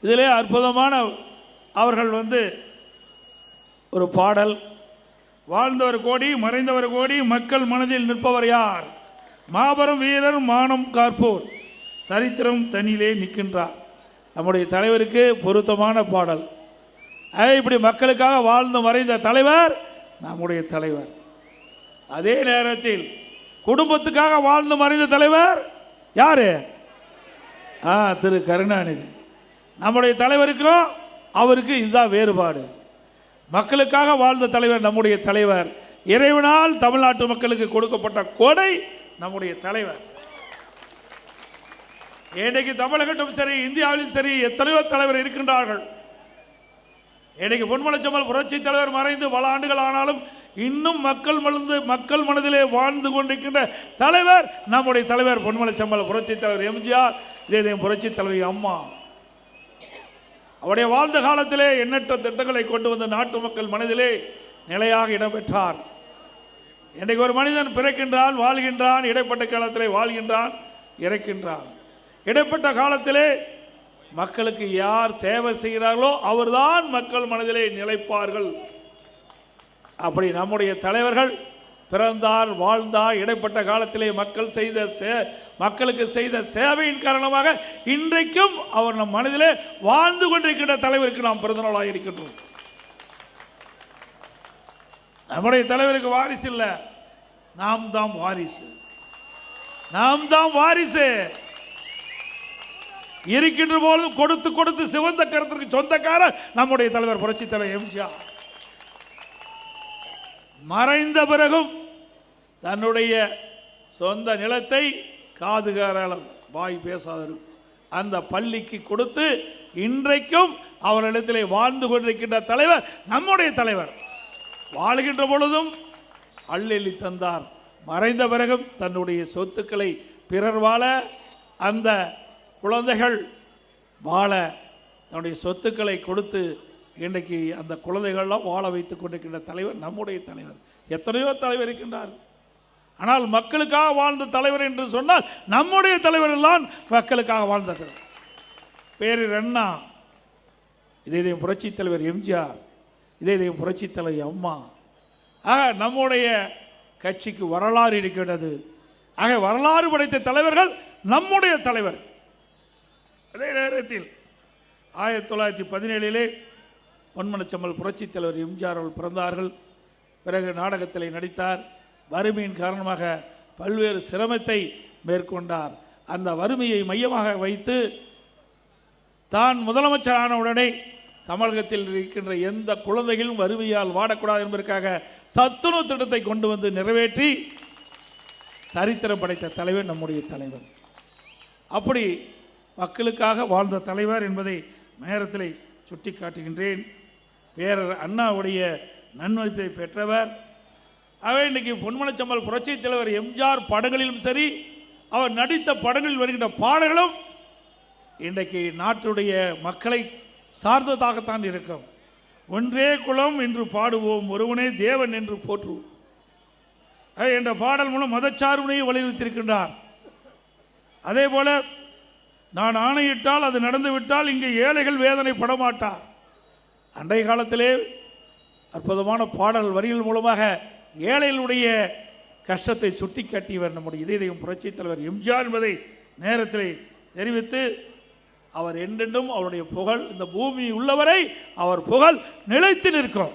இதிலே அற்புதமான அவர்கள் வந்து ஒரு பாடல். வாழ்ந்தவர் கோடி மறைந்தவர் கோடி மக்கள் மனதில் நிற்பவர் யார்? மாபெரும் வீரர் மானம் காப்போர் சரித்திரம் தனியிலே நிற்கின்றார். நம்முடைய தலைவருக்கு பொருத்தமான பாடல். ஆக, இப்படி மக்களுக்காக வாழ்ந்து மறைந்த தலைவர் நம்முடைய தலைவர். அதே நேரத்தில் குடும்பத்துக்காக வாழ்ந்து மறைந்த தலைவர் யாரு? ஆ திரு கருணாநிதி. நம்முடைய தலைவருக்கும் அவருக்கு இதுதான் வேறுபாடு. மக்களுக்காக வாழ்ந்த தலைவர் நம்முடைய தலைவர். இறைவனால் தமிழ்நாட்டு மக்களுக்கு கொடுக்கப்பட்ட கொடை நம்முடைய தலைவர். இன்னைக்கு தமிழகத்திலும் சரி இந்தியாவிலும் சரி எத்தனையோ தலைவர் இருக்கின்றார்கள். இன்னைக்கு பொன்மலச்சம்மல் புரட்சி தலைவர் மறைந்து பல ஆண்டுகள் ஆனாலும் இன்னும் மக்கள் மலர்ந்து மக்கள் மனதிலே வாழ்ந்து கொண்டிருக்கின்ற தலைவர் நம்முடைய தலைவர் பொன்மலச்சம்மல் புரட்சி தலைவர் எம்ஜிஆர் இதே புரட்சி தலைவி அம்மா. அவருடைய வாழ்ந்த காலத்திலே எண்ணற்ற திட்டங்களை கொண்டு வந்த நாட்டு மக்கள் மனதிலே நிலையாக இடம்பெற்றார் இன்றைக்கு ஒரு மனிதன் பிறக்கின்றான் வாழ்கின்றான் இடைப்பட்ட காலத்திலே வாழ்கின்றான் இறக்கின்றான். இடைப்பட்ட காலத்திலே மக்களுக்கு யார் சேவை செய்கிறார்களோ அவர்தான் மக்கள் மனதிலே நிலைப்பார்கள். அப்படி நம்முடைய தலைவர்கள் பிறந்தார் வாழ்ந்தார் இடைப்பட்ட காலத்திலே மக்கள் செய்த சே மக்களுக்கு செய்த சேவையின் காரணமாக இன்றைக்கும் அவர் நம் மனதிலே வாழ்ந்து கொண்டிருக்கின்ற தலைவருக்கு நாம் பிறந்தநாளாக இருக்கின்றோம். நம்முடைய தலைவருக்கு வாரிசு இல்லை. நாம் தான் வாரிசு. நாம் தான் வாரிசு. இருக்கின்ற போது கொடுத்து கொடுத்து சிவந்த கருத்திற்கு சொந்தக்காரர் நம்முடைய தலைவர் புரட்சி தலைவர் எம்ஜிஆர். மறைந்த பிறகும் தன்னுடைய சொந்த நிலத்தை காதுகாராளம் வாய் பேசாதரும் அந்த பள்ளிக்கு கொடுத்து இன்றைக்கும் அவரிடத்திலே வாழ்ந்து கொண்டிருக்கின்ற தலைவர் நம்முடைய தலைவர். வாழ்கின்ற பொழுதும் அள்ளெழி தந்தார். மறைந்த பிறகும் தன்னுடைய சொத்துக்களை பிறர் வாழ அந்த குழந்தைகள் வாழ தன்னுடைய சொத்துக்களை கொடுத்து இன்றைக்கு அந்த குழந்தைகள்லாம் வாழ வைத்துக் கொண்டிருக்கின்ற தலைவர் நம்முடைய தலைவர். எத்தனையோ தலைவர் இருக்கின்றார். ஆனால் மக்களுக்காக வாழ்ந்த தலைவர் என்று சொன்னால் நம்முடைய தலைவர் எல்லாம் மக்களுக்காக வாழ்ந்த தலைவர் பேரர் அண்ணா இதே இதயம் புரட்சி தலைவர் எம்ஜிஆர். இதே இதயம் புரட்சி தலைவர் அம்மா. ஆக நம்முடைய கட்சிக்கு வரலாறு இருக்கின்றது. ஆக வரலாறு படைத்த தலைவர்கள் நம்முடைய தலைவர். அதே நேரத்தில் ஆயிரத்தி தொள்ளாயிரத்தி பதினேழிலே பொன்மனச்சம்மல் புரட்சித் தலைவர் எம்ஜிஆர் அவர்கள் பிறந்தார்கள். பிறகு நாடகத்தில் நடித்தார். வறுமையின் காரணமாக பல்வேறு சிரமத்தை மேற்கொண்டார். அந்த வறுமையை மையமாக வைத்து தான் முதலமைச்சரான உடனே தமிழகத்தில் இருக்கின்ற எந்த குழந்தைகளும் வறுமையால் வாடக்கூடாது என்பதற்காக சத்துணவு திட்டத்தை கொண்டு வந்து நிறைவேற்றி சரித்திரம் படைத்த தலைவர் நம்முடைய தலைவர். அப்படி மக்களுக்காக வாழ்ந்த தலைவர் என்பதை நேரத்தில் சுட்டி காட்டுகின்றேன் பேரர் அண்ணாவுடைய நன்மதிப்பை பெற்றவர். அவை இன்றைக்கி பொன்மனச்சம்மல் புரட்சி தலைவர் எம்ஜிஆர் படங்களிலும் சரி அவர் நடித்த படங்களில் வருகின்ற பாடல்களும் இன்றைக்கு நாட்டுடைய மக்களை சார்ந்ததாகத்தான் இருக்கும். ஒன்றே குலம் என்று பாடுவோம் ஒருவனே தேவன் என்று போற்றுவோம் என்ற பாடல் மூலம் மதச்சார்பினையை வலியுறுத்தியிருக்கின்றார். அதே போல நான் ஆணையிட்டால் அது நடந்துவிட்டால் இங்கே ஏழைகள் வேதனை படமாட்டார் அன்றைய காலத்திலே அற்புதமான பாடல் வரிகள் மூலமாக ஏழைகளுடைய கஷ்டத்தை சுட்டி காட்டியவர் நம்முடைய இதயம் புரட்சித் தலைவர் எம்ஜிஆர் என்பதை நேரத்தில் தெரிவித்து அவர் என்றென்றும் அவருடைய புகழ் இந்த பூமி உள்ளவரை அவர் புகழ் நிலைத்து நிற்கும்.